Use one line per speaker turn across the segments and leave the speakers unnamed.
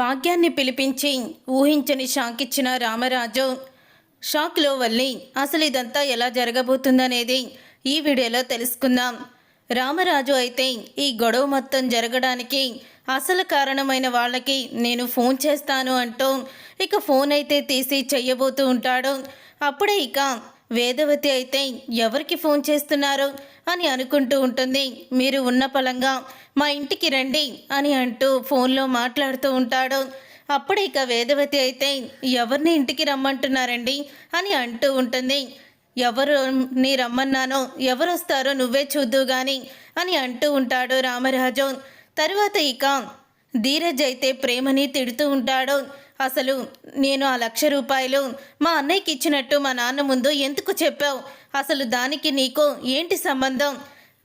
భాగ్యాన్ని పిలిపించి ఊహించని షాక్ ఇచ్చిన రామరాజు. షాక్లో వల్లి అసలు ఇదంతా ఎలా జరగబోతుందనేది ఈ వీడియోలో తెలుసుకుందాం. రామరాజు అయితే ఈ గొడవ మొత్తం జరగడానికి అసలు కారణమైన వాళ్ళకి నేను ఫోన్ చేస్తాను అంటూ ఇక ఫోన్ అయితే తీసి చెయ్యబోతూ ఉంటాడు. అప్పుడే ఇక వేదవతి అయితే ఎవరికి ఫోన్ చేస్తున్నారు? అని అనుకుంటూ ఉంటుంది. మీరు ఉన్న పలంగా మా ఇంటికి రండి అని అంటూ ఫోన్లో మాట్లాడుతూ ఉంటాడు. అప్పుడు ఇక వేదవతి అయితే ఎవరిని ఇంటికి రమ్మంటున్నారండి అని అంటూ ఉంటుంది. ఎవరు నీ రమ్మన్నానో ఎవరు వస్తారో నువ్వే చూద్దు గాని అని అంటూ ఉంటాడు రామరాజు. తరువాత ఇక ధీరజ్ అయితే ప్రేమని తిడుతూ ఉంటాడు. అసలు నేను ఆ లక్ష రూపాయలు మా అన్నయ్యకి ఇచ్చినట్టు మా నాన్న ముందు ఎందుకు చెప్పావు? అసలు దానికి నీకు ఏంటి సంబంధం?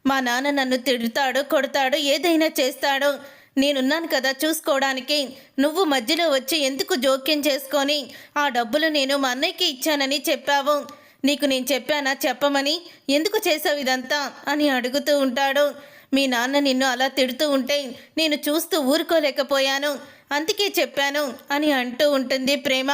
మా నాన్న నన్ను తిడతాడు కొడతాడు ఏదైనా చేస్తాడు. నేనున్నాను కదా చూసుకోవడానికి. నువ్వు మధ్యలో వచ్చి ఎందుకు జోక్యం చేసుకొని ఆ డబ్బులు నేను మా అన్నయ్యకి ఇచ్చానని చెప్పావు? నీకు నేను చెప్పానా? చెప్పమని? ఎందుకు చేసావు ఇదంతా? అని అడుగుతూ ఉంటాడు. మీ నాన్న నిన్ను అలా తిడుతూ ఉంటే నేను చూస్తూ ఊరుకోలేకపోయాను. అందుకే చెప్పాను అని అంటూ ఉంటుంది ప్రేమ.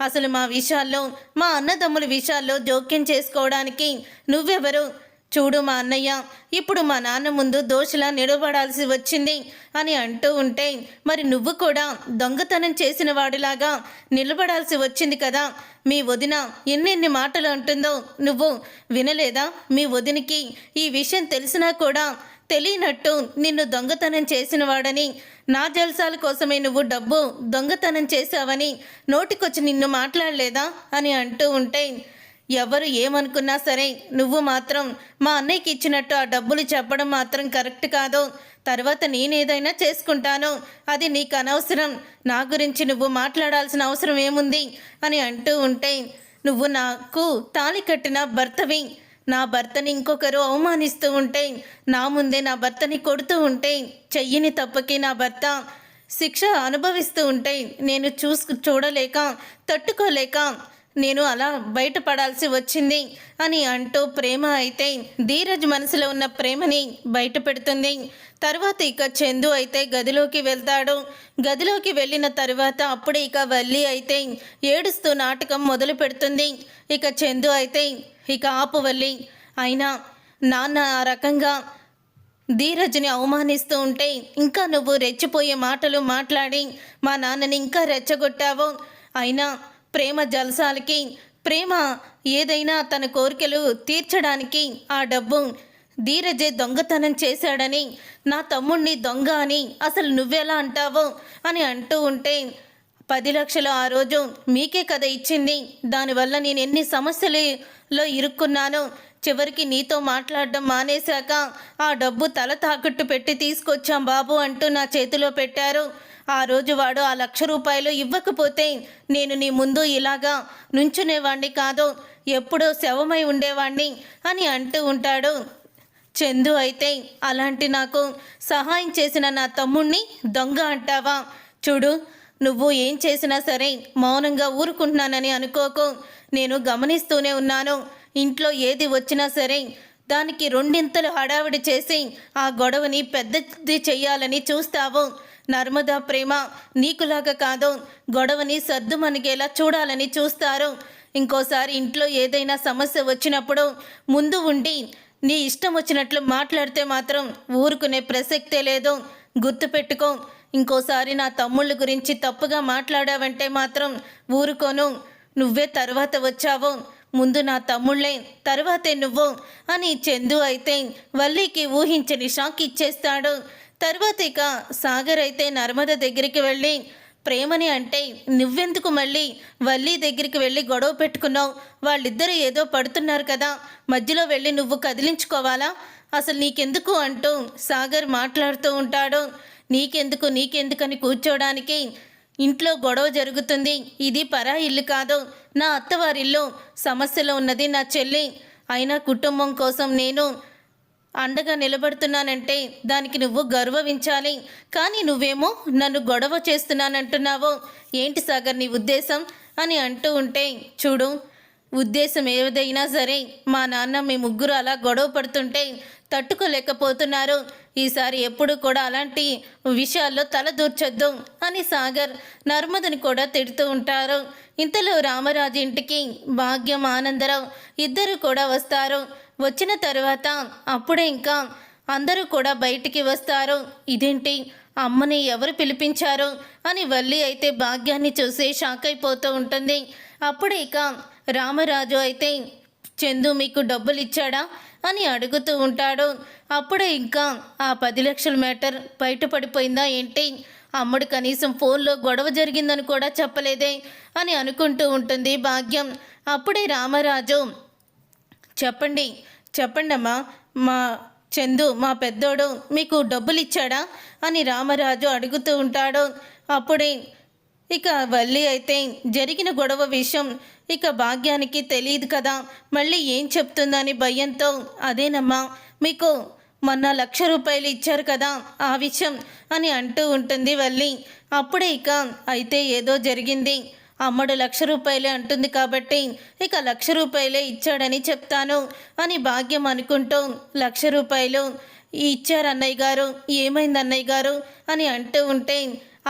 అసలు మా విషయాల్లో మా అన్నదమ్ముల విషయాల్లో జోక్యం చేసుకోవడానికి నువ్వెవరు? చూడు మా అన్నయ్య ఇప్పుడు మా నాన్న ముందు దోషలా నిలబడాల్సి వచ్చింది అని అంటూ ఉంటే మరి నువ్వు కూడా దొంగతనం చేసిన వాడిలాగా నిలబడాల్సి వచ్చింది కదా? మీ వదిన ఎన్నెన్ని మాటలు అంటుందో నువ్వు వినలేదా? మీ వదినికి ఈ విషయం తెలిసినా కూడా తెలియనట్టు నిన్ను దొంగతనం చేసిన వాడని నా జల్సాల కోసమే నువ్వు డబ్బు దొంగతనం చేశావని నోటికొచ్చి నిన్ను మాట్లాడలేదా అని అంటూ ఉంటే ఎవరు ఏమనుకున్నా సరే నువ్వు మాత్రం మా అన్నయ్యకి ఇచ్చినట్టు ఆ డబ్బులు చెప్పడం మాత్రం కరెక్ట్ కాదు. తర్వాత నేనేదైనా చేసుకుంటాను. అది నీకు అనవసరం. నా గురించి నువ్వు మాట్లాడాల్సిన అవసరం ఏముంది? అని అంటూ ఉంటే నువ్వు నాకు తాళి కట్టిన భర్తవి. నా భర్తని ఇంకొకరు అవమానిస్తూ ఉంటే నా ముందే నా భర్తని కొడుతూ ఉంటే చెయ్యని తప్పకి నా భర్త శిక్ష అనుభవిస్తూ ఉంటే నేను చూసు చూడలేక తట్టుకోలేక నేను అలా బయటపడాల్సి వచ్చింది అని అంటూ ప్రేమ అయితే ధీరజ్ మనసులో ఉన్న ప్రేమని బయట పెడుతుంది. తర్వాత ఇక చందు అయితే గదిలోకి వెళ్తాడు. గదిలోకి వెళ్ళిన తర్వాత అప్పుడే ఇక వల్లి అయితే ఏడుస్తూ నాటకం మొదలు పెడుతుంది ఇక చందు అయితే ఇక ఆపువల్లి. అయినా నాన్న ఆ రకంగా ధీరజ్ని అవమానిస్తూ ఉంటే ఇంకా నువ్వు రెచ్చిపోయే మాటలు మాట్లాడి మా నాన్నని ఇంకా రెచ్చగొట్టావు. అయినా ప్రేమ జలసాలకి ప్రేమ ఏదైనా తన కోరికలు తీర్చడానికి ఆ డబ్బు ధీరజే దొంగతనం చేశాడని నా తమ్ముణ్ణి దొంగ అని అసలు నువ్వెలా అంటావు అని అంటూ ఉంటే పది లక్షలు ఆ రోజు మీకే కథ ఇచ్చింది. దానివల్ల నేను ఎన్ని సమస్యలు లో ఇరుక్కున్నాను. చివరికి నీతో మాట్లాడడం మానేశాక ఆ డబ్బు తల తాకట్టు పెట్టి తీసుకొచ్చాం బాబు అంటూ నా చేతిలో పెట్టారు. ఆ రోజు వాడు ఆ లక్ష రూపాయలు ఇవ్వకపోతే నేను నీ ముందు ఇలాగా నుంచునేవాణ్ణి కాదు ఎప్పుడో శవమై ఉండేవాణ్ణి అని అంటూ ఉంటాడు. చందు అయితే అలాంటి నాకు సహాయం చేసిన నా తమ్ముణ్ణి దొంగ అంటావా? చూడు నువ్వు ఏం చేసినా సరే మౌనంగా ఊరుకుంటున్నానని అనుకోకు. నేను గమనిస్తూనే ఉన్నాను. ఇంట్లో ఏది వచ్చినా సరే దానికి రెండింతలు హడావిడి చేసి ఆ గొడవని పెద్దది చెయ్యాలని చూస్తావు. నర్మదా ప్రేమ నీకులాగా కాదు. గొడవని సర్దుమణిగేలా చూడాలని చూస్తారు. ఇంకోసారి ఇంట్లో ఏదైనా సమస్య వచ్చినప్పుడు ముందు ఉండి నీ ఇష్టం వచ్చినట్లు మాట్లాడితే మాత్రం ఊరుకునే ప్రసక్తే లేదు. గుర్తుపెట్టుకో. ఇంకోసారి నా తమ్ముళ్ళ గురించి తప్పుగా మాట్లాడావంటే మాత్రం ఊరుకోను. నువ్వే తర్వాత వచ్చావు. ముందు నా తమ్ముళ్ళే తర్వాతే నువ్వు అని చందు అయితే వల్లికి ఊహించని షాక్ ఇచ్చేస్తాడు. తర్వాత ఇక సాగర్ అయితే నర్మద దగ్గరికి వెళ్ళి ప్రేమని అంటే నువ్వెందుకు మళ్ళీ వల్లి దగ్గరికి వెళ్ళి గొడవ పెట్టుకున్నావు? వాళ్ళిద్దరూ ఏదో పడుతున్నారు కదా మధ్యలో వెళ్ళి నువ్వు కదిలించుకోవాలా? అసలు నీకెందుకు? అంటూ సాగర్ మాట్లాడుతూ ఉంటాడు. నీకెందుకు నీకెందుకని కూర్చోడానికి ఇంట్లో గొడవ జరుగుతుంది. ఇది పరా ఇల్లు కాదు. నా అత్తవారిల్లు సమస్యలో ఉన్నది నా చెల్లి. అయినా కుటుంబం కోసం నేను అండగా నిలబడుతున్నానంటే దానికి నువ్వు గౌరవించాలి కానీ నువ్వేమో నన్ను గొడవ చేస్తున్నానంటున్నావు. ఏంటి సాగర్ నీ ఉద్దేశం? అని అంటూ ఉంటే చూడు ఉద్దేశం ఏదైనా సరే మా నాన్న మీ ముగ్గురు అలా గొడవ పడుతుంటే తట్టుకోలేకపోతున్నారు. ఈసారి ఎప్పుడు కూడా అలాంటి విషయాల్లో తల దూర్చొద్దు అని సాగర్ నర్మదని కూడా తిడుతూ ఉంటారు. ఇంతలో రామరాజు ఇంటికి భాగ్యం ఆనందరావు ఇద్దరు కూడా వస్తారు. వచ్చిన తర్వాత అప్పుడే ఇంకా అందరూ కూడా బయటికి వస్తారు. ఇదేంటి? అమ్మని ఎవరు పిలిపించారు? అని వల్లి అయితే భాగ్యాన్ని చూసి షాక్ అయిపోతూ ఉంటుంది. అప్పుడే ఇక రామరాజు అయితే చందు మీకు డబ్బులు ఇచ్చాడా? అని అడుగుతూ ఉంటాడు. అప్పుడే ఇంకా ఆ పది లక్షల మ్యాటర్ బయటపడిపోయిందా ఏంటి? అమ్ముడు కనీసం ఫోన్లో గొడవ జరిగిందని కూడా చెప్పలేదే అని అనుకుంటూ ఉంటుంది భాగ్యం. అప్పుడే రామరాజు చెప్పండి చెప్పండమ్మా మా చందు మా పెద్దోడు మీకు డబ్బులు ఇచ్చాడా అని రామరాజు అడుగుతూ ఉంటాడు. అప్పుడే ఇక వల్లి అయితే జరిగిన గొడవ విషయం ఇక భాగ్యానికి తెలియదు కదా. మళ్ళీ ఏం చెప్తుందని భయంతో అదేనమ్మా మీకు మొన్న లక్ష రూపాయలు ఇచ్చారు కదా ఆ విషయం అని అంటూ ఉంటుంది వల్లి. అప్పుడే ఇక అయితే ఏదో జరిగింది. అమ్మడు లక్ష రూపాయలే అంటుంది కాబట్టి ఇక లక్ష రూపాయలే ఇచ్చాడని చెప్తాను అని భాగ్యం అనుకుంటూ లక్ష రూపాయలు ఇచ్చారు అన్నయ్య గారు ఏమైంది అన్నయ్య గారు అని అంటూ ఉంటే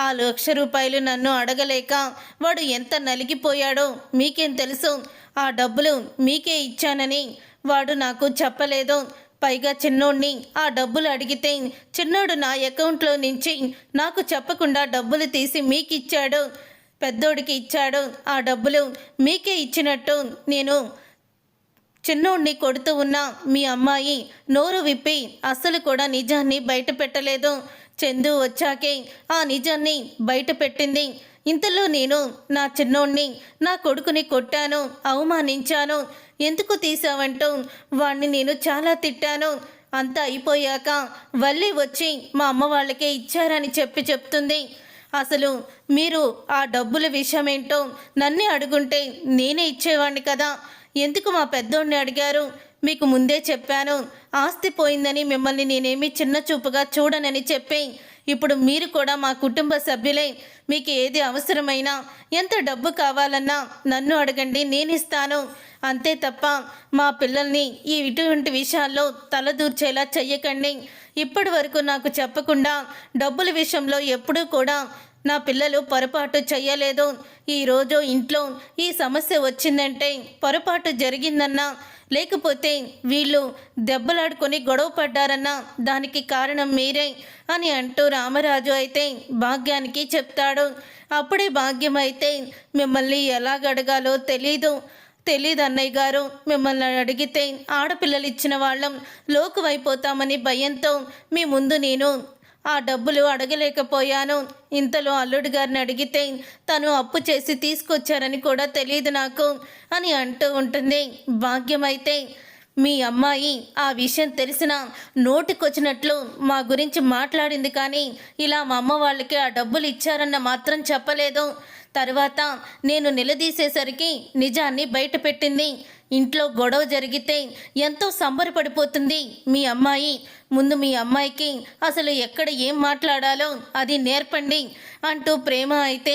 ఆ లక్ష రూపాయలు నన్ను అడగలేక వాడు ఎంత నలిగిపోయాడో మీకేం తెలుసు? ఆ డబ్బులు మీకే ఇచ్చానని వాడు నాకు చెప్పలేదు. పైగా చిన్నోడిని ఆ డబ్బులు అడిగితే చిన్నోడు నా అకౌంట్లో నుంచి నాకు చెప్పకుండా డబ్బులు తీసి మీకు ఇచ్చాడు పెద్దోడికి ఇచ్చాడు. ఆ డబ్బులు మీకే ఇచ్చినట్టు నేను చిన్నోడిని కొడుతూ ఉన్న మీ అమ్మాయి నోరు విప్పి అస్సలు కూడా నిజాన్ని బయట పెట్టలేదు చందు వచ్చాకే ఆ నిజాన్ని బయట పెట్టింది ఇంతలో నేను నా చిన్నోడిని నా కొడుకుని కొట్టాను అవమానించాను. ఎందుకు తీసావంటూ వాణ్ణి నేను చాలా తిట్టాను. అంతా అయిపోయాక వల్లి వచ్చి మా అమ్మ వాళ్ళకే ఇచ్చారని చెప్పి చెప్తుంది. అసలు మీరు ఆ డబ్బుల విషయం ఏంటో నన్నే అడుగుంటే నేనే ఇచ్చేవాడిని కదా. ఎందుకు మా పెద్దోడిని అడిగారు? మీకు ముందే చెప్పాను. ఆస్తి పోయిందని మిమ్మల్ని నేనేమి చిన్న చూపుగా చూడనని చెప్పే ఇప్పుడు మీరు కూడా మా కుటుంబ సభ్యులే. మీకు ఏది అవసరమైనా ఎంత డబ్బు కావాలన్నా నన్ను అడగండి నేను ఇస్తాను అంతే తప్ప మా పిల్లల్ని ఈ ఇటువంటి విషయాల్లో తలదూర్చేలా చెయ్యకండి. ఇప్పటి వరకు నాకు చెప్పకుండా డబ్బుల విషయంలో ఎప్పుడూ కూడా నా పిల్లలు పొరపాటు చెయ్యలేదు. ఈరోజు ఇంట్లో ఈ సమస్య వచ్చిందంటే పొరపాటు జరిగిందన్నా లేకపోతే వీళ్ళు దెబ్బలాడుకొని గొడవ పడ్డారన్నా దానికి కారణం మీరే అని అంటూ రామరాజు అయితే భాగ్యానికి చెప్తాడు. అప్పుడే భాగ్యం అయితే మిమ్మల్ని ఎలాగడగాలో తెలీదు. తెలీదు అన్నయ్య గారు మిమ్మల్ని అడిగితే ఆడపిల్లలు ఇచ్చిన వాళ్ళం లోకువైపోతామని భయంతో మీ ముందు నేను ఆ డబ్బులు అడగలేకపోయాను. ఇంతలో అల్లుడు గారిని అడిగితే తను అప్పు చేసి తీసుకొచ్చారని కూడా తెలియదు నాకు అని అంటూ ఉంటుంది. భాగ్యమైతే మీ అమ్మాయి ఆ విషయం తెలిసిన నోటికొచ్చినట్లు మా గురించి మాట్లాడింది కానీ ఇలా మా అమ్మ వాళ్ళకి ఆ డబ్బులు ఇచ్చారన్న మాత్రం చెప్పలేదు. తర్వాత నేను నిలదీసేసరికి నిజాన్ని బయటపెట్టింది ఇంట్లో గొడవ జరిగితే ఎంతో సంబరపడిపోతుంది మీ అమ్మాయి. ముందు మీ అమ్మాయికి అసలు ఎక్కడ ఏం మాట్లాడాలో అది నేర్పండి అంటూ ప్రేమ అయితే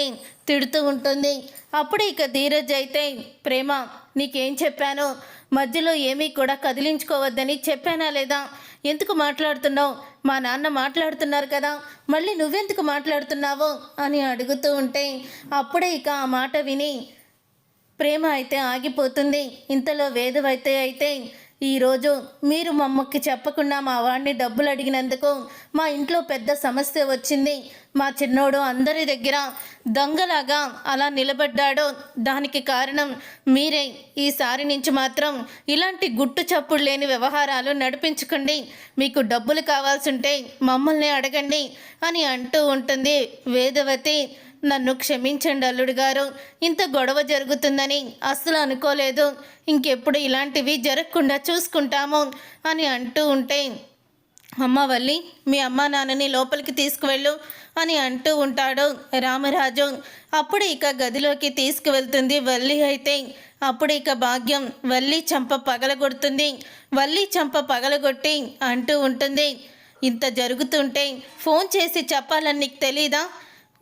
తిడుతూ ఉంటుంది. అప్పుడు ఇక ధీరజ్ అయితే ప్రేమ నీకేం చెప్పానో? మధ్యలో ఏమీ కూడా కదిలించుకోవద్దని చెప్పానా లేదా? ఎందుకు మాట్లాడుతున్నావు? మా నాన్న మాట్లాడుతున్నారు కదా మళ్ళీ నువ్వెందుకు మాట్లాడుతున్నావో అని అడుగుతూ ఉంటే అప్పుడే ఇక ఆ మాట విని ప్రేమ అయితే ఆగిపోతుంది ఇంతలో వేదవైతే అయితే ఈరోజు మీరు మమ్మకి చెప్పకుండా మా వాడిని డబ్బులు అడిగినందుకు మా ఇంట్లో పెద్ద సమస్య వచ్చింది. మా చిన్నోడు అందరి దగ్గర దొంగలాగా అలా నిలబడ్డాడు. దానికి కారణం మీరే. ఈసారి నుంచి మాత్రం ఇలాంటి గుట్టు చప్పుడు లేని వ్యవహారాలు నడిపించుకోండి. మీకు డబ్బులు కావాల్సి ఉంటే మమ్మల్ని అడగండి అని అంటూ ఉంటుంది వేదవతి. నన్ను క్షమించండి అల్లుడు గారు. ఇంత గొడవ జరుగుతుందని అస్సలు అనుకోలేదు. ఇంకెప్పుడు ఇలాంటివి జరగకుండా చూసుకుంటాము అని అంటూ ఉంటే అమ్మ వల్లి మీ అమ్మ నాన్నని లోపలికి తీసుకువెళ్ళు అని అంటూ ఉంటాడు రామరాజు. అప్పుడు ఇక గదిలోకి తీసుకువెళ్తుంది వల్లి అయితే. అప్పుడు ఇక భాగ్యం వల్లి చంప పగలగొడుతుంది. వల్లి చంప పగలగొట్టి అంటూ ఉంటుంది. ఇంత జరుగుతుంటే ఫోన్ చేసి చెప్పాలని నీకు తెలీదా?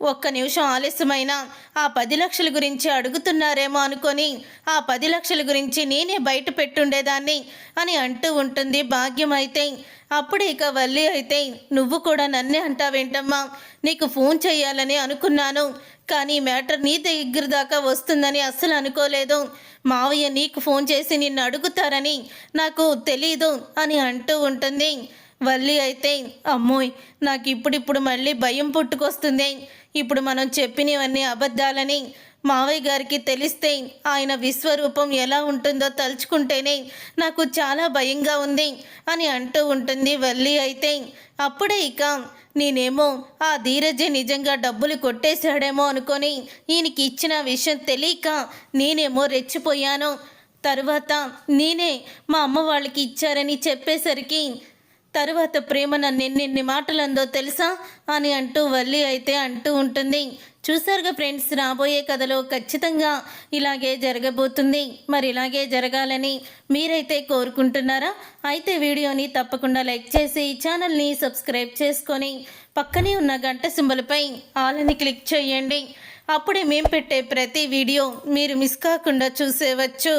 ఒక్క నిమిషం ఆలస్యమైన ఆ పది లక్షల గురించి అడుగుతున్నారేమో అనుకొని ఆ పది లక్షల గురించి నేనే బయట పెట్టుండేదాన్ని అని అంటూ ఉంటుంది భాగ్యం అయితే. అప్పుడు ఇక వల్లి అయితే నువ్వు కూడా నన్నే అంటావేంటమ్మా? నీకు ఫోన్ చేయాలని అనుకున్నాను కానీ మ్యాటర్ నీ దగ్గర దాకా వస్తుందని అస్సలు అనుకోలేదు. మావయ్య నీకు ఫోన్ చేసి నిన్ను అడుగుతారని నాకు తెలీదు అని అంటూ ఉంటుంది. వల్లి అయితే అమ్మోయ్ నాకు ఇప్పుడిప్పుడు మళ్ళీ భయం పుట్టుకొస్తుంది. ఇప్పుడు మనం చెప్పినవన్నీ అబద్ధాలని మావయ్య గారికి తెలిస్తే ఆయన విశ్వరూపం ఎలా ఉంటుందో తలుచుకుంటేనే నాకు చాలా భయంగా ఉంది అని అంటూ ఉంటుంది వల్లి అయితే. అప్పుడే ఇక నేనేమో ఆ ధీరజే నిజంగా డబ్బులు కొట్టేశాడేమో అనుకొని ఈయనకి ఇచ్చిన విషయం తెలియక నేనేమో రెచ్చిపోయాను. తరువాత నేనే మా అమ్మ వాళ్ళకి ఇచ్చారని చెప్పేసరికి తరువాత ప్రేమ నన్ను ఎన్నెన్ని మాటలందో తెలుసా? అని అంటూ వల్లి అయితే అంటూ ఉంటుంది. చూసారుగా ఫ్రెండ్స్ రాబోయే కథలో ఖచ్చితంగా ఇలాగే జరగబోతుంది. మరి ఇలాగే జరగాలని మీరైతే కోరుకుంటున్నారా? అయితే వీడియోని తప్పకుండా లైక్ చేసి ఛానల్ని సబ్స్క్రైబ్ చేసుకొని పక్కనే ఉన్న గంట సింబల్పై ఆలని క్లిక్ చేయండి. అప్పుడే మేము పెట్టే ప్రతి వీడియో మీరు మిస్ కాకుండా చూసేవచ్చు.